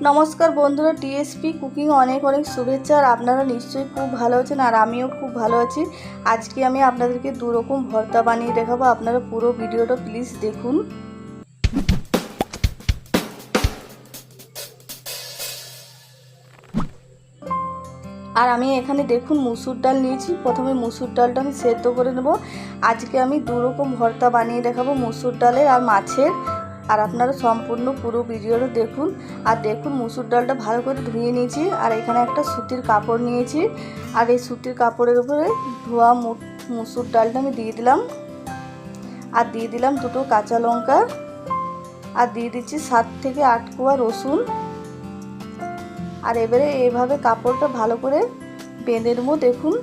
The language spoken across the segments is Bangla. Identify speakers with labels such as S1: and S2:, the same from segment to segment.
S1: নমস্কার বন্ধুরা, টিএসপি কুকিং অনেক অনেক শুভেচ্ছা আর আপনারা নিশ্চয়ই খুব ভালো আছেন আর আমিও খুব ভালো আছি। আজকে আমি আপনাদেরকে দু রকম ভর্তা বানিয়ে দেখাবো। আপনারা পুরো ভিডিওটা প্লিজ দেখুন। আর আমি এখানে দেখুন মুসুর ডাল নিয়েছি। প্রথমে মুসুর ডালটা আমি সেদ্ধ করে নেব। আজকে আমি দু রকম ভর্তা বানিয়ে দেখাবো মুসুর ডালের আর মাছের। আর আপনারা সম্পূর্ণ পুরো ভিডিওটা দেখুন। আর দেখুন, মুসুর ডালটা ভালো করে ধুয়ে নিয়েছি। আর এখানে একটা সুতির কাপড় নিয়েছি। আর এই সুতির কাপড়ের উপরে ধোয়া মুসুর ডালটা আমি দিয়ে দিলাম। আর দিয়ে দিলাম দুটো কাঁচা লঙ্কা। আর দিয়ে দিচ্ছি সাত থেকে আট কোয়া রসুন। আর এবারে এভাবে কাপড়টা ভালো করে বেঁধে নেব, দেখুন।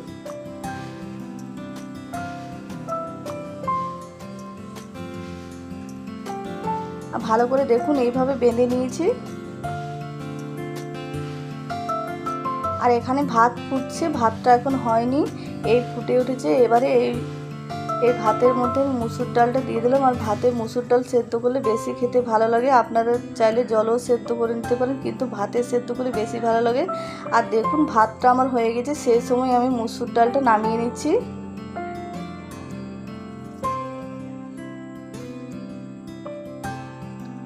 S1: ভালো করে দেখুন, এইভাবে বেঁধে নিয়েছি। আর এখানে ভাত ফুটছে, ভাতটা এখন হয়নি। এই ফুটে উঠেছে, এবারে এই এই ভাতের মধ্যে আমি মুসুর ডালটা দিয়ে দিলাম। আর ভাতে মুসুর ডাল সেদ্ধ করলে বেশি খেতে ভালো লাগে। আপনারা চাইলে জলও সেদ্ধ করে নিতে পারেন, কিন্তু ভাতে সেদ্ধ করলে বেশি ভালো লাগে। আর দেখুন, ভাতটা আমার হয়ে গেছে। সেই সময় আমি মুসুর ডালটা নামিয়ে নিচ্ছি।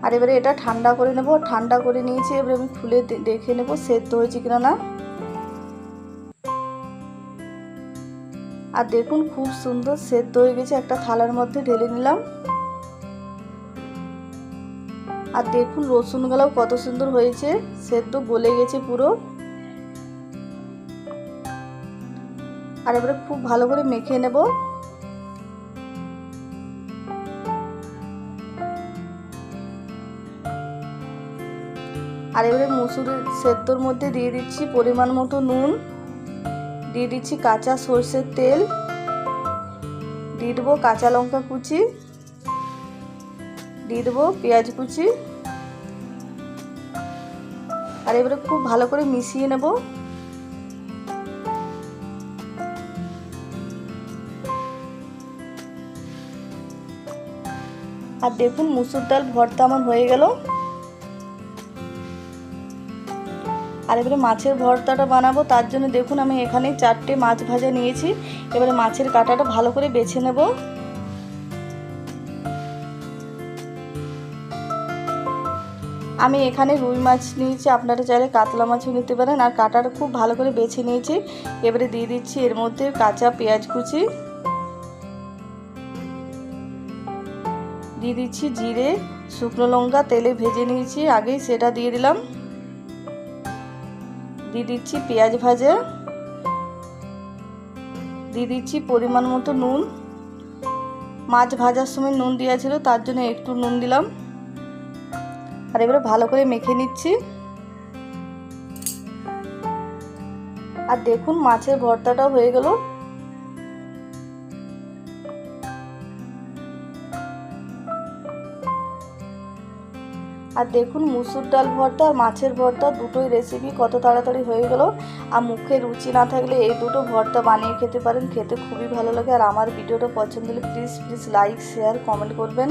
S1: আর এবারে এটা ঠান্ডা করে নেব, ঠান্ডা করে নিয়েছি, এবারে আমি খুলে দেখে নেব সেদ্ধ হয়েছে কিনা না। আর দেখুন খুব সুন্দর সেদ্ধ হয়ে গেছে, একটা থালার মধ্যে ঢেলে নিলাম। আর দেখুন রসুনগুলোও কত সুন্দর হয়েছে, সেদ্ধ গলে গেছে পুরো। আর এবারে খুব ভালো করে মেখে নেব। আর এবারে মুসুরের সেদ্ধর মধ্যে দিয়ে দিচ্ছি পরিমাণ মতো নুন, দিয়ে দিচ্ছি কাঁচা সর্ষের তেল, দিয়ে দেবো কাঁচা লঙ্কা কুচি, দিয়ে দেবো পেঁয়াজ কুচি। আর এবারে খুব ভালো করে মিশিয়ে নেব। আর দেখুন মুসুর ডাল ভর্তা আমার হয়ে গেল। আর এবারে মাছের ভর্তাটা বানাবো, তার জন্য দেখুন আমি এখানে চারটে মাছ ভাজা নিয়েছি। এবারে মাছের কাঁটাটা ভালো করে বেছে নেব। আমি এখানে রুই মাছ নিয়েছি, আপনারা চাইলে কাতলা মাছও নিতে পারেন, আর কাঁটাটা খুব ভালো করে বেছে নিয়েছি। এবারে দিয়ে দিচ্ছি এর মধ্যে কাঁচা পেঁয়াজ কুচি। দিয়ে দিচ্ছি জিরে, শুকনো লঙ্কা, তেলে ভেজে নিয়েছি, আগেই সেটা দিয়ে দিলাম। দিয়ে দিচ্ছি পেঁয়াজ ভাজা। দিয়ে দিচ্ছি পরিমাণ মতো নুন। মাছ ভাজার সময় নুন দেওয়া ছিল, তার জন্য একটু নুন দিলাম। আর এবারে ভালো করে মেখে নিচ্ছি। আর দেখুন মাছের ভর্তাটাও হয়ে গেল। আর দেখুন মুসুর ডাল ভর্তা আর মাছের ভর্তা, দুটোই রেসিপি কত তাড়াতাড়ি হয়ে গেল। আর মুখে রুচি না থাকলে এই দুটো ভর্তা বানিয়ে খেতে পারেন, খেতে খুবই ভালো লাগে। আর আমার ভিডিওটা পছন্দ হলে please please like share comment করবেন।